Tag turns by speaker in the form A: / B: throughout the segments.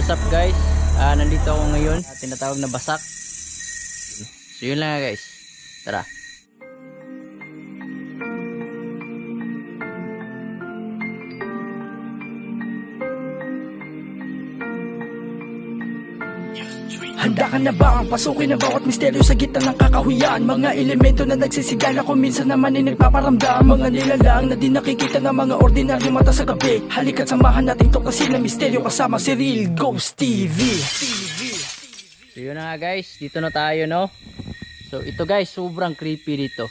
A: what's up guys? Ah, nandito ako ngayon, tinatawag na Basak. So yun lang guys. Tara.
B: Handa ka na ba ang pasukin ang bawat misteryo sa gitna ng kakahuyan Mga elemento na nagsisigala kung minsan naman ay nagpaparamdam Mga nilalang na di nakikita ng mga ordinaryo mata sa gabi Halika't samahan natin tuklasin ang misteryo kasama si Real Ghost TV
A: So yun na nga guys, dito na tayo no. So ito guys, sobrang creepy dito.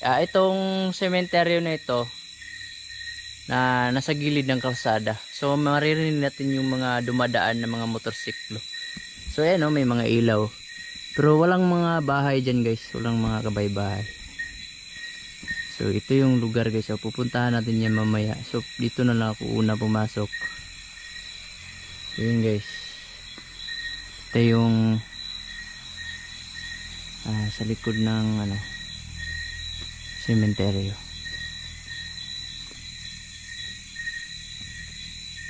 A: Ah, itong sementeryo na ito na nasa gilid ng kalsada. So maririnig natin yung mga dumadaan na mga motorsiklo. So ayan no, may mga ilaw. Pero walang mga bahay dyan guys, walang mga kabay-bahay. So ito yung lugar guys, so pupuntahan natin yan mamaya. So dito na lang ako una pumasok. So yun guys ito yung ah, sa likod ng ano sementeryo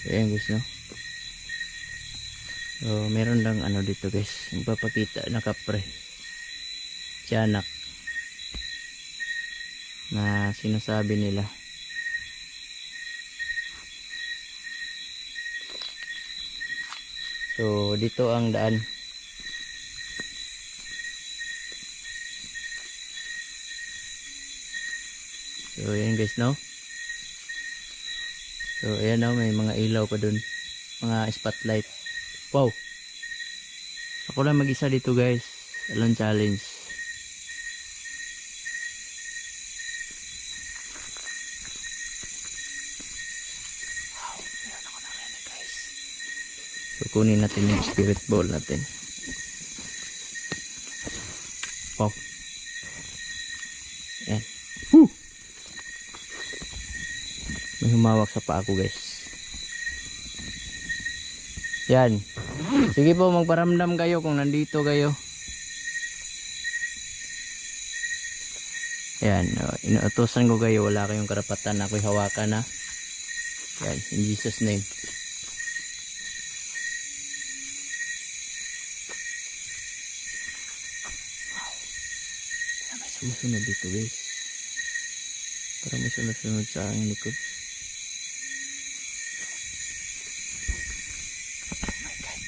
A: so ayan guys no so meron lang ano dito guys magpapakita na kapre tiyanak na sinasabi nila So dito ang daan. So ayan guys no. So ayan no may mga ilaw pa dun. Mga spotlight. Wow. Ako lang mag-isa dito guys. Alone challenge. Wow, meron ako narinig guys. So kunin natin yung spirit ball natin. Wow. Yan. Woo! May humawak sa paa ko guys. Yan. Sige po magparamdam kayo kung nandito kayo. Yan. Oh, inuutosan ko kayo. Wala kayong karapatan na ako'y hawakan na. Yan. In Jesus name. Parang may sumusunod dito guys. Parang may sumusunod sa aking likod. Oh my God.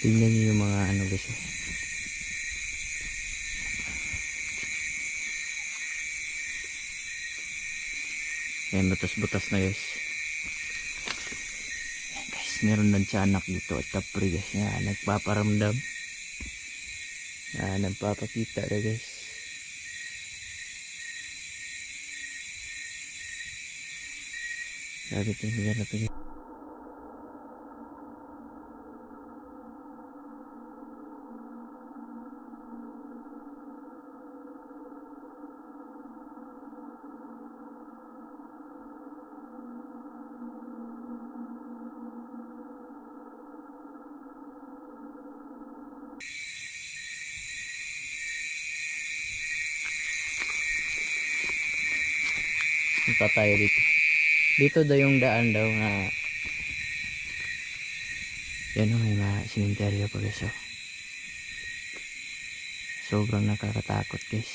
A: Tingnan niyo yung mga ano guys. oh. Butas-butas na guys. Ayan guys, meron ng tiyanak dito at tapri guys. Yan, nagpaparamdam. Yan, nagpapakita na guys. Sabi tingnan natin guys. Punta tayo dito. Dito daw yung daan daw na yan o, may mga simenteryo pa guys oh. Sobrang nakakatakot guys.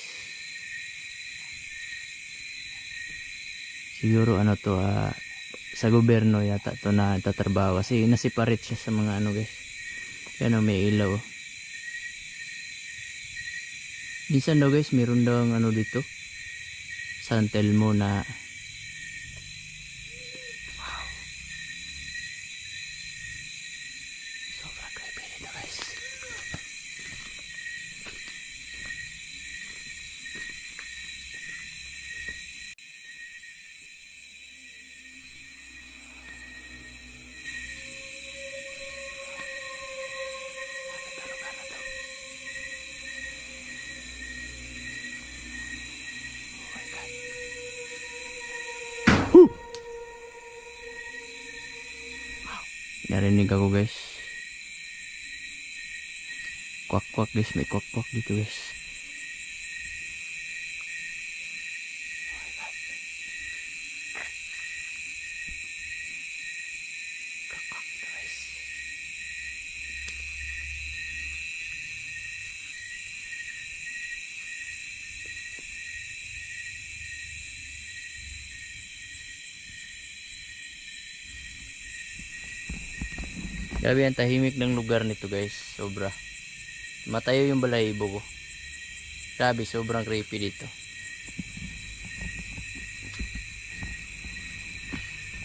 A: Siguro ano to ah, sa gobyerno yata to na tatrabaho kasi nasiparate siya sa mga ano guys. Yan o, may ilaw. Minsan daw guys, meron daw ang ano dito. San Telmo na Narinig ako guys. Kwak kwak guys, may kwak kwak dito guys. Grabe ang tahimik ng lugar nito guys. Sobra. Matayo yung balahibo ko. Grabe, sobrang creepy dito.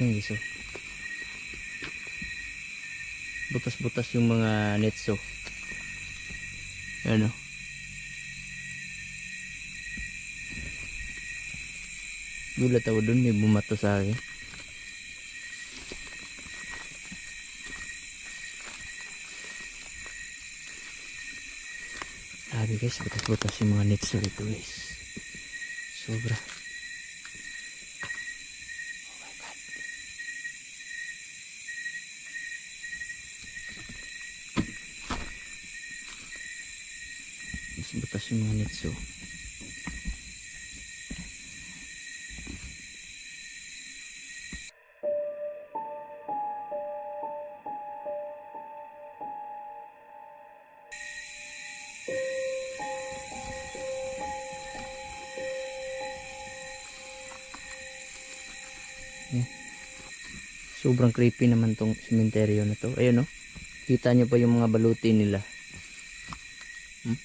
A: Yung iso. Butas-butas yung mga netso. Ano? Gulat ako dun, may bumato sa akin. Grabe guys, butas-butas yung mga netso dito guys. Sobra. Oh my God. Butas yung mga netso. Sobrang creepy naman tong sementeryo na to. Ayun no. Kita nyo pa yung mga baluti nila. Hmm?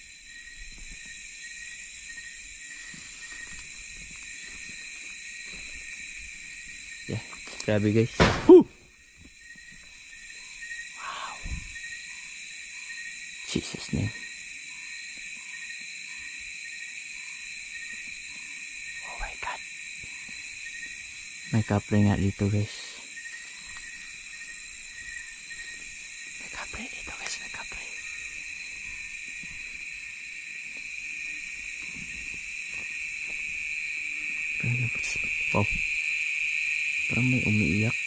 A: Yeah. Grabe guys. Woo! Wow. Jesus name. Oh my God. May kapre nga dito guys. May kapre dito guys, may kapre. Parang Wow. Parang may umiiyak.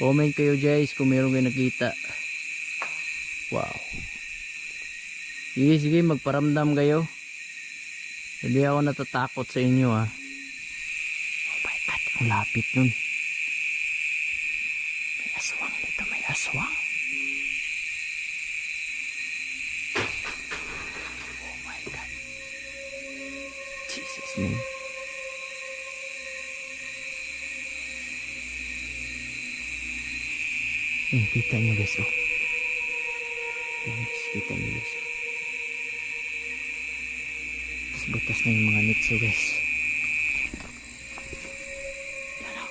A: Comment kayo guys kung meron kayo nakita. Wow. Sige, sige, magparamdam kayo. Hindi ako natatakot sa inyo ah. Oh my God, ang lapit nun. Hmm, kita niyo guys oh. Yan guys, kita niyo guys. Tapos butas na yung mga nitso guys. Yan oh.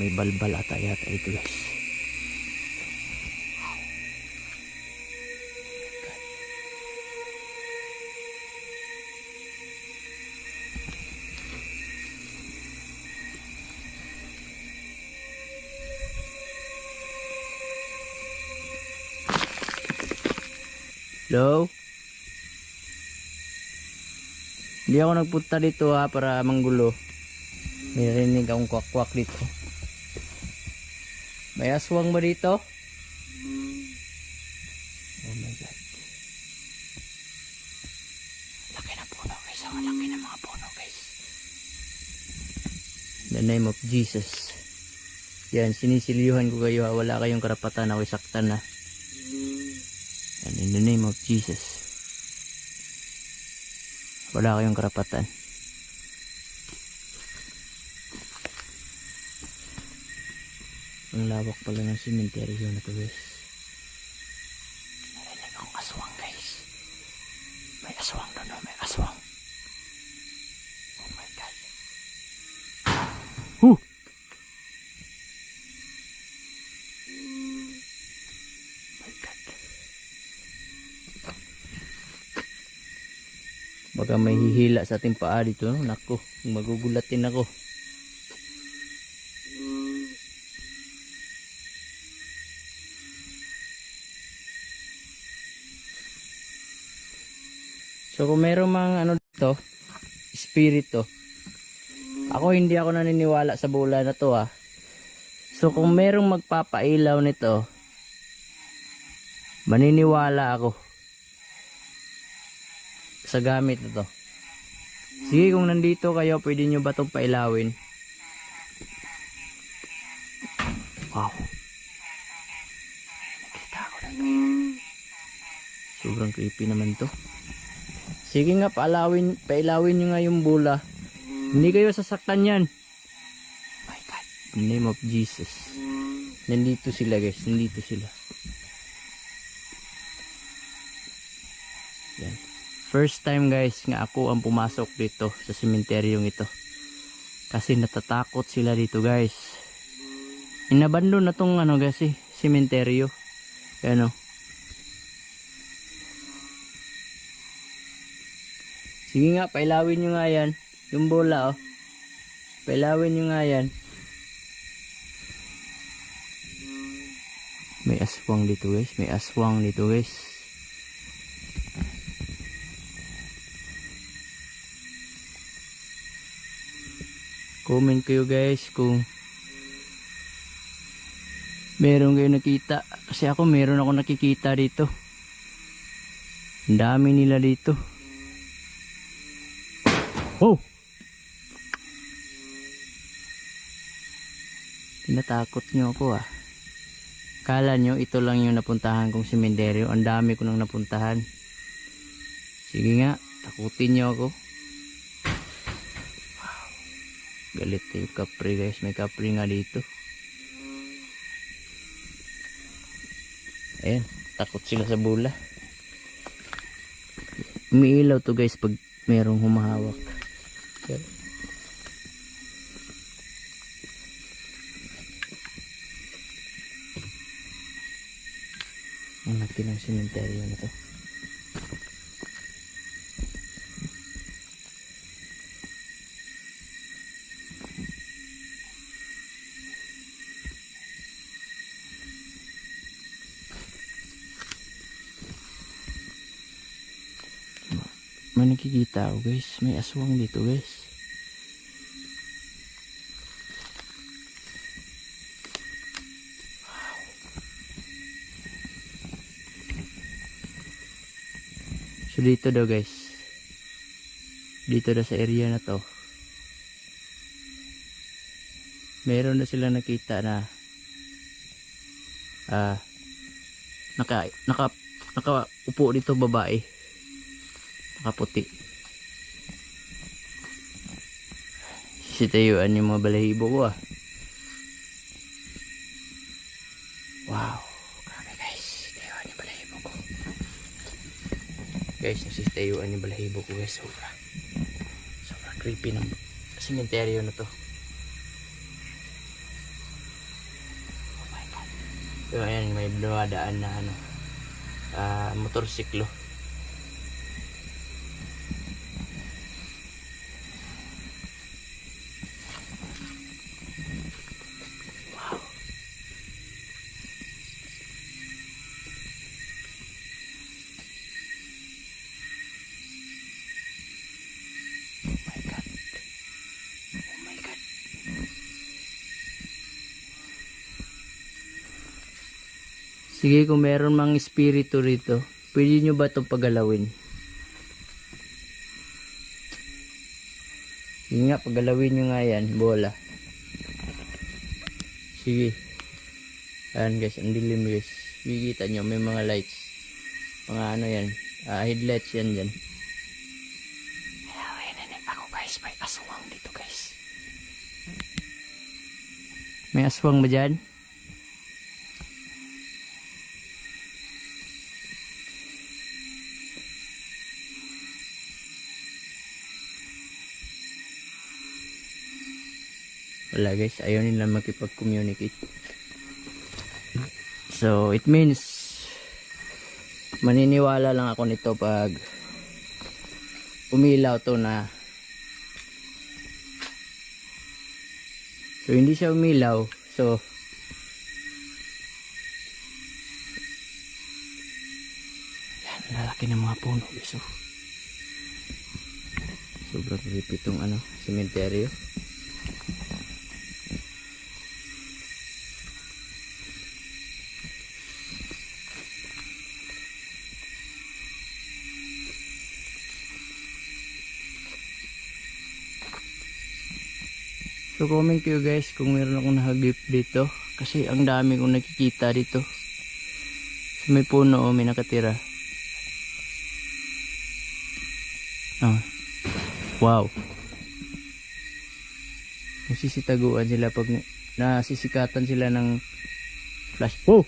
A: May balbal ata yata ito guys. Hello? Hindi ako nagpunta dito ha para manggulo. May rinig akong kwak-kwak dito. May aswang ba dito? Oh my God. Laki na puno guys. Ang laki ng mga puno guys. In the name of Jesus. Yan, sinisiliuhan ko kayo ha. Wala kayong karapatan na saktan na. In the name of Jesus. Wala kayong karapatan. Ang lawak pala ng cemetery na to guys. Narinig akong aswang guys. May aswang doon, oh, may aswang. Oh my God. Huh! Baka may hihila sa ating paa dito. No? Nako, magugulatin ako. So kung meron mang ano dito, espiritu. Ako hindi ako naniniwala sa bola na to ah. So kung merong magpapailaw nito, maniniwala ako sa gamit na to. Sige, kung nandito kayo, pwede nyo ba itong pailawin? Wow. Nakita ko na. Sobrang creepy naman to. Sige nga, pailawin, pailawin nyo nga yung bula. Hindi kayo sasaktan yan. My God. In name of Jesus. Nandito sila guys. Nandito sila. First time guys nga ako ang pumasok dito sa sementeryong ito. Kasi natatakot sila dito guys. Inabandon na tong ano guys eh, sementeryo. Yan o. Sige nga, pailawin nyo nga yan. Yung bola oh. Pailawin nyo nga yan. May aswang dito guys. May aswang dito guys. Comment kayo guys kung meron kayo nakita. Kasi ako meron ako nakikita dito. Ang dami nila dito. Oh! Tinatakot nyo ako ah. Kala nyo ito lang yung napuntahan kong sementeryo. Ang dami ko nang napuntahan. Sige nga, takutin nyo ako. Wow. Galit yung kapre guys. May kapre nga dito. Ayan, takot sila sa bula. Umiilaw to guys pag merong humahawak. Pero, ang laki ng sementeryo na to. May ako guys. May aswang dito guys. So dito daw guys. Dito daw sa area na to. Meron na sila nakita na ah naka naka naka upo dito babae nakaputi sitayuan yung mga balahibo ko ah. Wow. Grabe guys. Sitayuan yung balahibo ko? Guys nasitayuan yung balahibo ko guys? Sobra. Sobra creepy ng sementeryo na to. Oh my god. So ayan may dumadaan na ano ah motorsiklo Sige, kung meron mang espiritu rito, pwede nyo ba itong pagalawin? Sige nga, pagalawin nyo nga yan, bola. Sige. Ayan guys, ang dilim guys. Bigita nyo, may mga lights. Mga ano yan, ah, headlights yan dyan. Ay, narinig ako guys, may aswang dito guys. May aswang ba dyan? Wala guys, ayaw nila makipag-communicate. So, it means maniniwala lang ako nito pag umilaw to na so hindi siya umilaw so yan lalaki ng mga puno guys oh. sobrang creepy itong ano sementeryo So comment kayo guys kung meron akong nahagip dito. Kasi ang dami kong nakikita dito. Sa may puno oh, may nakatira. Ah. Wow. Nasisitaguan sila pag na- nasisikatan sila ng flash. Oh!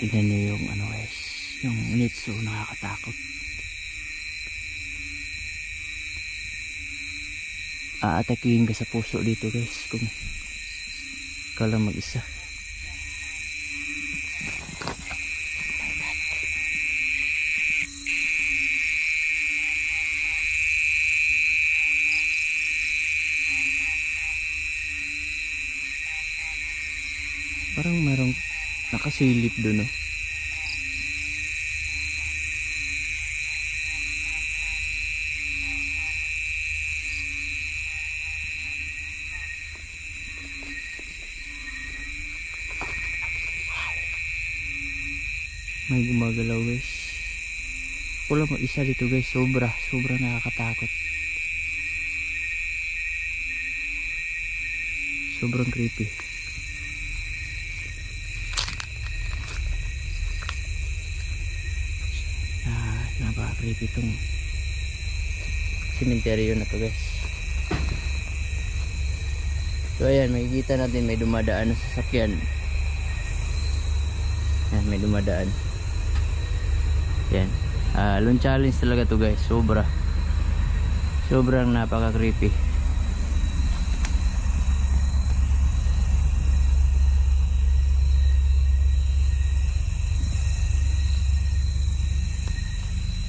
A: Tignan nyo yung ano guys. Yung nitso nakakatakot. Aatakihin ka sa puso dito guys. Kung ikaw lang mag-isa. Parang merong nakasilip doon oh. May gumagalaw guys. Wala mo isa dito guys. Sobra. Sobra nakakatakot. Sobrang creepy. Ah, napaka-creepy itong cemetery na to guys. So ayan, makikita natin may dumadaan na sasakyan. Ayan, may dumadaan. Ayan. Ah, long challenge talaga to guys. Sobra. Sobrang napaka-creepy.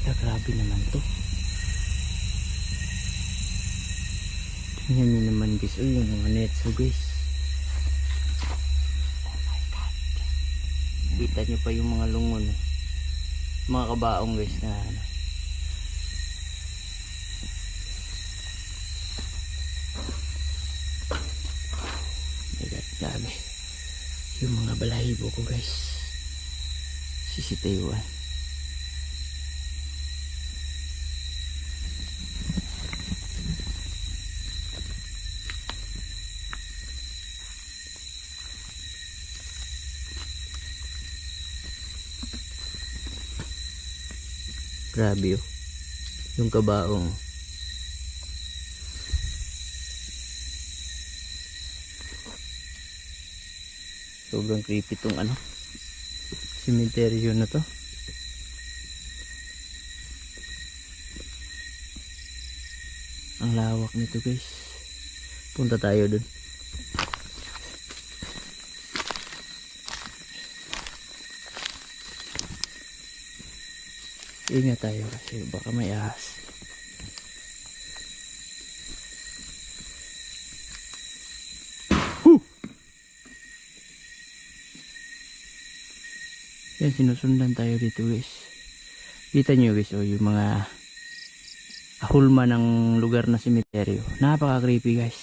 A: Ah, grabe naman to. Tingnan nyo naman guys. Uy, yung mga netso guys. Oh my God. Kita nyo pa yung mga lungon. eh. Mga kabaong guys na ano. Grabe. Yung mga balahibo ko guys. Sisitayuan. Grabe oh. Yung kabaong. Sobrang creepy tong ano. Cemetery na to. Ang lawak nito guys. Punta tayo dun. Ingat tayo kasi baka may ahas. Yan, sinusundan tayo dito guys. Kita nyo guys, oh, yung mga hulma ng lugar na simeteryo. Napaka creepy guys.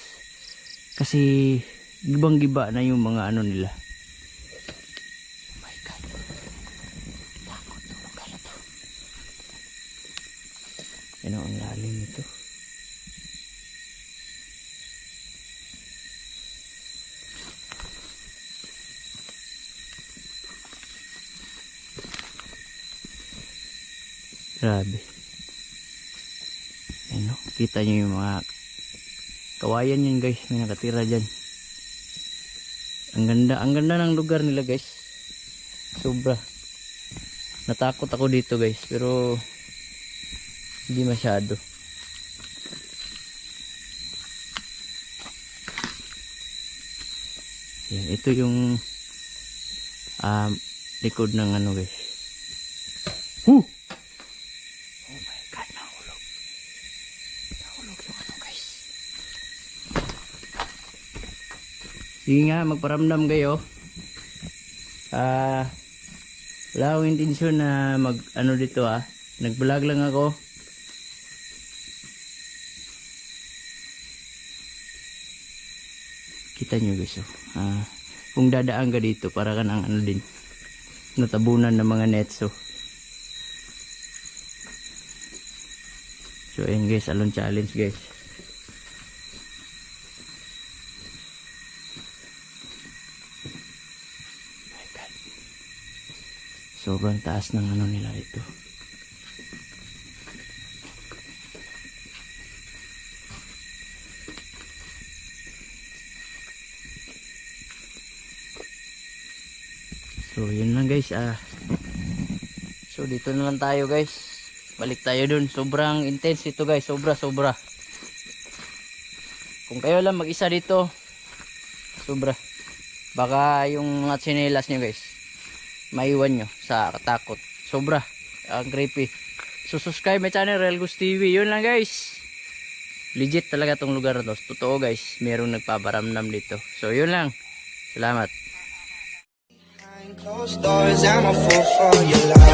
A: Kasi gibang giba na yung mga ano nila. Oh my God. Takot ng lugar na to. Ano ang lalim nito? Grabe. Ano, kita nyo yung mga kawayan yan guys, may nakatira dyan. Ang ganda, ang ganda ng lugar nila guys. Sobra. Natakot ako dito guys, pero hindi masyado. Yan, ito yung um, likod ng ano guys. Huh! Oh my god, nahulog. Nahulog yung ano guys. Sige nga, magparamdam kayo. Ah, wala akong intensyon na mag ano dito ah. Nag-vlog lang ako. Kita nyo guys oh. Ah, kung dadaan ka dito para ka ng ano din natabunan ng mga netso. So ayun guys, alon challenge guys. Sobrang taas ng ano nila dito. So yun lang guys ah. So dito na lang tayo guys. Balik tayo dun. Sobrang intense ito guys. Sobra sobra. Kung kayo lang mag-isa dito. Sobra. Baka yung mga tsinelas nyo guys maiwan nyo sa katakot sobra. Ah, Ang creepy so subscribe my channel Real Goose TV yun lang guys. Legit talaga tong lugar na to. Totoo guys. Merong nagpaparamdam dito. So yun lang. Salamat.
C: Close doors, I'm a fool for your love.